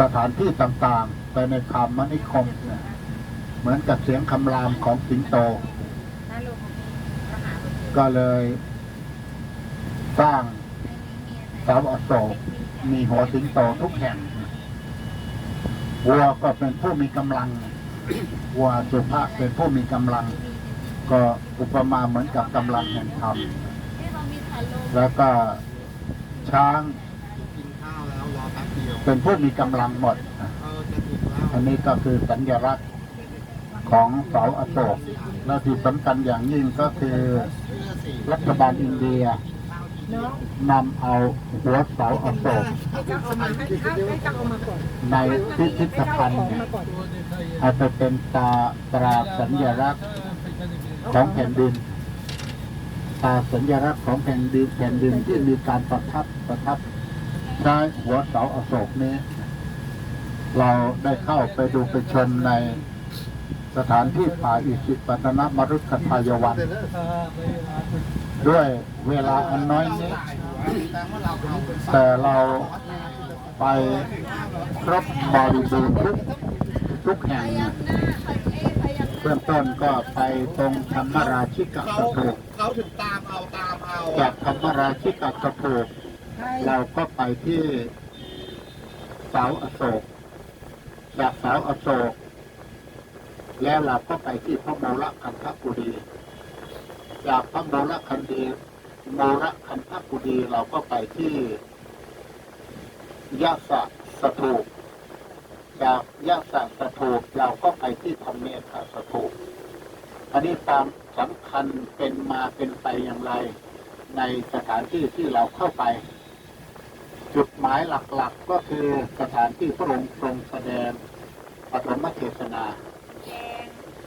สถานที่ต่างๆ ไปในคำมนิคมเนี่ยเหมือนกับเสียงคำรามของสิงโต ก็เลยสร้างเสาอโศกมีหัวสิงโตทุกแห่ง วัวก็เป็นผู้มีกำลัง วัวสุภาพเป็นผู้มีกำลัง ก็อุปมาเหมือนกับกำลังแห่งธรรม แล้วก็ช้าง กินข้าวแล้วรอแป๊บ เป็นผู้มีกำลังหมด อันนี้ก็คือสัญลักษณ์ของเสาอโศกและที่สำคัญอย่างยิ่งก็คือรัฐบาลอินเดียนำเอาหัวเสาอโศกในพิพิธภัณฑ์องเนี่ยมาก่อนเอาไปเป็นตาตราสัญลักษณ์ของแผ่นดินตาสัญลักษณ์ของแผ่นดินแผ่นดินที่มีการประทับประทับ ใช้หัวเสาอโศกนี้ เราได้เข้าไปดูไปชมในสถานที่ป่าอิสิปตนมรุกขทายวัน ด้วยเวลาอันน้อยนิดแต่ว่าเราเอาเป็นแต่เราไปครบบริบูรณ์ทุกทุกแห่งเบื้องต้นก็ไปตรงธรรมราชิกเขาสถูปเขาถึงตามเอาตามเอาจากธรรมราชิกสถูป เราก็ไปที่เสาอโศก จากเสาอโศก แล้วเราก็ไปที่พระโมรคันธกุฎีจากพระโมรคันดีโมรคันธกุฎีเราก็ไปที่ยะสะสถูปจากยะสะสถูปเราก็ไปที่ธรรมเมธาสถูปอันนี้ตามสำคัญเป็นมาเป็นไปอย่างไร ในสถานที่ที่เราเข้าไป จุดหมายหลักๆก็คือสถานที่พระองค์ทรงแสดงปฐมเทศนา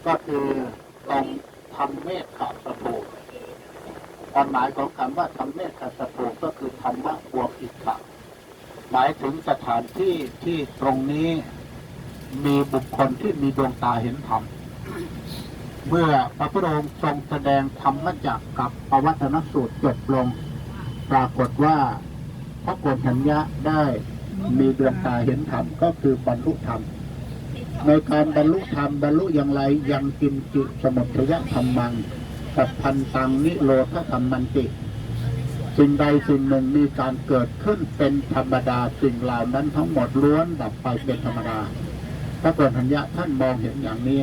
ก็คือตรงธรรมเมฆขสถูปความหมายของคำว่าธรรมเมฆขสถูปก็คือธรรมะบวกอิทธะหมายถึงสถานที่ที่ตรงนี้มีบุคคลที่มีดวงตาเห็นธรรมเมื่อพระพุทธองค์ทรงแสดงธรรมจักกับปวัตนสูตรจบลง ปรากฏว่า พระโกนทัญญะได้มีดวงตาเห็นธรรมก็คือบรรลุธรรม ในการบรรลุธรรมบรรลุอย่างไรยังกินจิตสมุทยธรรมังสัพพันตังนิโรธธรรมันติสิ่งใดสิ่งหนึ่งมีการเกิดขึ้นเป็นธรรมดาสิ่งเหล่านั้นทั้งหมดล้วนดับไปเป็นธรรมดาพระโกนทัญญะท่านมองเห็นอย่างนี้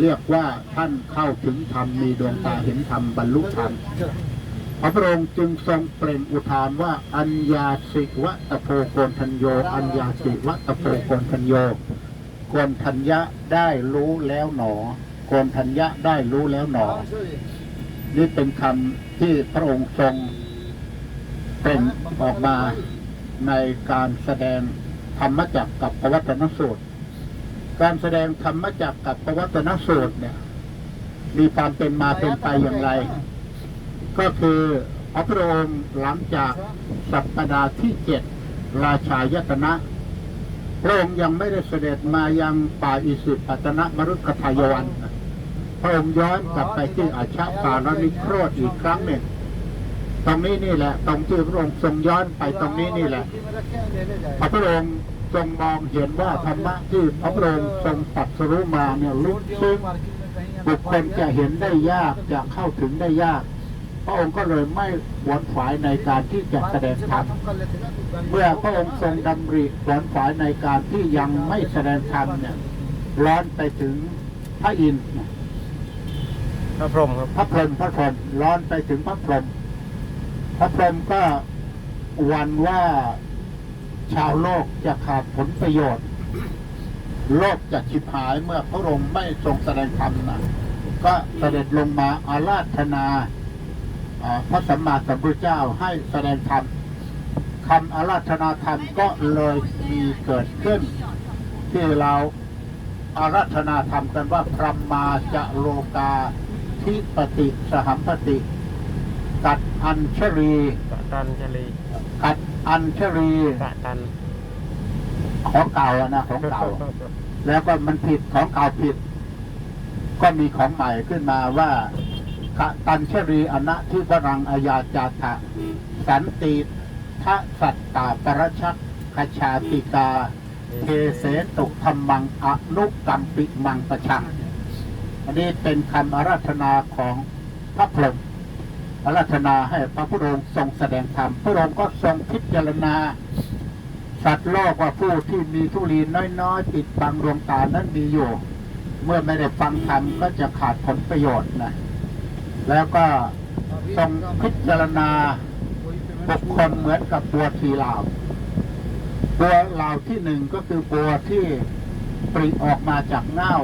เรียกว่าท่านเข้าถึงธรรมมีดวงตาเห็นธรรมบรรลุธรรม พระพองค์จึงทรงเปล่งอุทานว่า อัญญาสิวะตะโพโกนทัญโย อัญญาสิวะตะโพโกนทัญโยโกนทัญญะได้รู้แล้วหนอโกนทัญญะได้รู้แล้วหนอ นี่เป็นคำที่พระองค์ทรงเป็นออกมาในการแสดงธรรมจักรกับปวัตนสูตร การแสดงธรรมจักรกับปวัตนสูตรเนี่ย มีความเป็นมาเป็นไปอย่างไร ก็คือพระพุทธองค์หลังจากสัปดาห์ที่เจ็ดราชายตนะพระองค์ยังไม่ได้เสด็จมายังป่าอิสิปตนมรุกทายวันพระองค์ย้อนกลับไปที่อาชาปารนิโครธอีกครั้งหนึ่ง ตรงนี้นี่แหละ ตรงที่พระองค์ทรงย้อนไปตรงนี้นี่แหละ พระพุทธองค์ทรงมองเห็นว่าธรรมะที่พระพุทธองค์ทรงตรัดสรู้มาเนี่ยลึกซึ้งบุคคลจะเห็นได้ยากจะเข้าถึงได้ยาก ระองค์ก็เลยไม่หวนขวายในการที่จะแสดงธรรมเมื่อพระองค์ทรงดำริขวนขวายในการที่ยังไม่แสดงธรรมเนี่ยร้อนไปถึงพระอินทร์พระพรหมครับพระพรหมพระพรหมร้อนไปถึงพระพรหมพระพรหมก็หวันว่าชาวโลกจะขาดผลประโยชน์ โลกจะฉิบหายเมื่อพระองค์ไม่ทรงแสดงธรรมนะก็เสด็จลงมาอาราธนาอ่า พระสัมมาสัมพุทธเจ้าให้แสดงธรรมคำอาราธนาธรรมก็เลยมีเกิดขึ้น ที่เราอาราธนาธรรมกันว่าพระมาจะโลกาทิปติสหัมปติ กัดอัญชรีกะตันชลีกัดอัญชรีกะตันของเก่าอะนะของเก่า แล้วก็มันผิดของเก่าผิด ก็มีของใหม่ขึ้นมาว่า กะตัญชรีอนะที่วรังอายาจาทะสันติทะสัตตาปรชักคชาติกา เทเสตุธรรมังอนุกรรมปิมังประชังอันนี้เป็นคำอาราธนาของพระพรหมอาราธนาให้พระพุทธองค์ทรงแสดงธรรมพระองค์ก็ทรงพิจารณา สัตว์โลกว่าผู้ที่มีทุลีน้อยๆปิดบังดวงตานั้นมีอยู่ เมื่อไม่ได้ฟังธรรมก็จะขาดผลประโยชน์นะ แล้วก็ทรงพิจารณาบุคคลเหมือนกับบัวทีเหล่าบัวเหล่าที่หนึ่งก็คือบัวที่ปริออกมาจากเง่า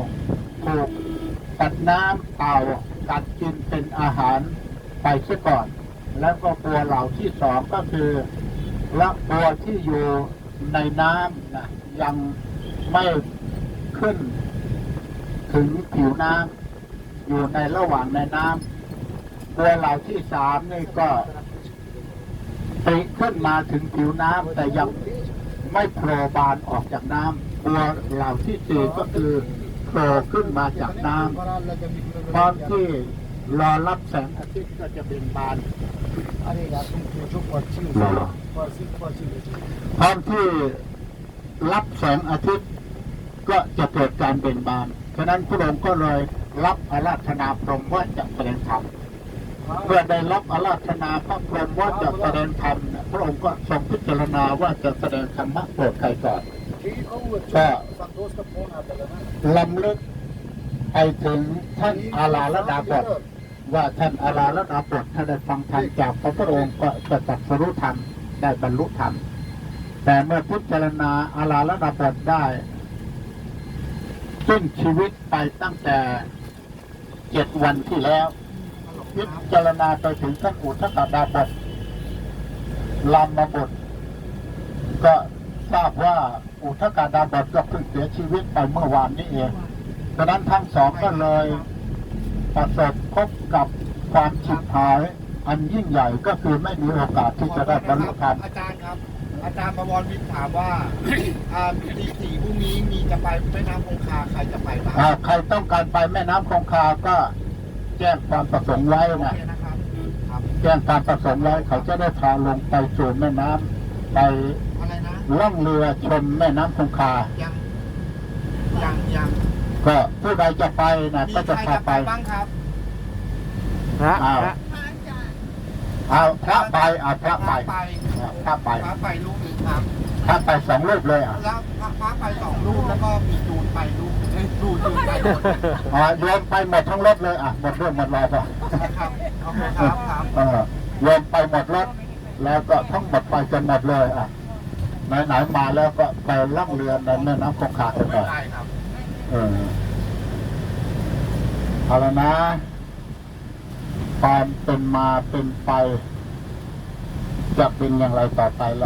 ถูกตัดน้ำเต่ากัดกินเป็นอาหารไปเสียก่อน แล้วก็บัวเหล่าที่สองก็คือละบัวที่อยู่ในน้ำนะยังไม่ขึ้นถึงผิวน้ำอยู่ในระหว่างในน้ำ บัวเหล่าที่สามนี่ก็ปริขึ้นมาถึงผิวน้ำแต่ยังไม่โผล่บานออกจากน้ำบัวเหล่าที่สี่ก็คือโผล่ขึ้นมาจากน้ำตอนที่รอรับแสงอาทิตย์ก็จะเบ่งบานตอนที่รับแสงอาทิตย์ก็จะเกิดการเบ่งบาน ฉะนั้นพระองค์ก็เลยรับอาราธนาพรหมว่าจะแสดงธรรม เพื่อได้รับอาราธนาพระพรหมว่าจะแสดงธรรมพระองค์ก็ทรงพิจารณาว่าจะแสดงธรรมะโปรดใครก่อนก็ลำลึกไปถึงท่านอาลาลดาบทว่าท่านอาลาลดาบทถ้าได้ฟังธรรมจากพระพุทธองค์ก็จะตรัสรู้ธรรมได้บรรลุธรรม แต่เมื่อพิจารณาอาลาลดาบทได้สิ้นชีวิตไปตั้งแต่เจ็ดวันที่แล้ว พิจารณาไปถึงท่านอุทกดาบทลามบทก็ทราบว่าอุทกดาบทก็เพิ่งเสียชีวิตไปเมื่อวานนี้เองดังนั้นทั้งสองก็เลยประสบพบกับความฉิบหาย อันยิ่งใหญ่ก็คือไม่มีโอกาสที่จะได้บรรลุธรรมอาจารย์ครับ อาจารย์ประวรวิทย์ถามว่าอ่าตีสี่พรุ่งนี้มีจะไปแม่น้ำคงคาใครจะไปบ้างอ่าใครต้องการไปแม่น้ำคงคาก็ แจ้งความประสงค์ไว้โอนะเคนะครับครับแจ้งความประสงค์ไว้เขาจะได้พาลงไปสู่แม่น้ำไปอะไรนะล่องเรือชมแม่น้ำคงคายังยังยังก็ผู้ใดจะไปนะมีก็ใครจะพาจะไปไปบ้างครับพระอ้าวพระเอาพระไปเอาพระไปไปเอาพระไปพระไปลูกหนึ่งครับพระไปสองรูปเลยอะแล้วพระพระไปสองลูกแล้วก็มีจูนไปลูก โยนจูไปหมดอ่าโยมไปหมดทั้งรถเลยอะหมดเรื่องหมดราวป่ะครับโอเครับครับเออโยมไปหมดรถแล้วก็ทั้งหมดไปกันหมดเลยอะไหนๆมาแล้วก็ไปล่องเรือในแม่น้ำคงคากันก่อนได้ครับเออเอาละนะความเป็นมาเป็นไป จะเป็นอย่างไรต่อไปเรา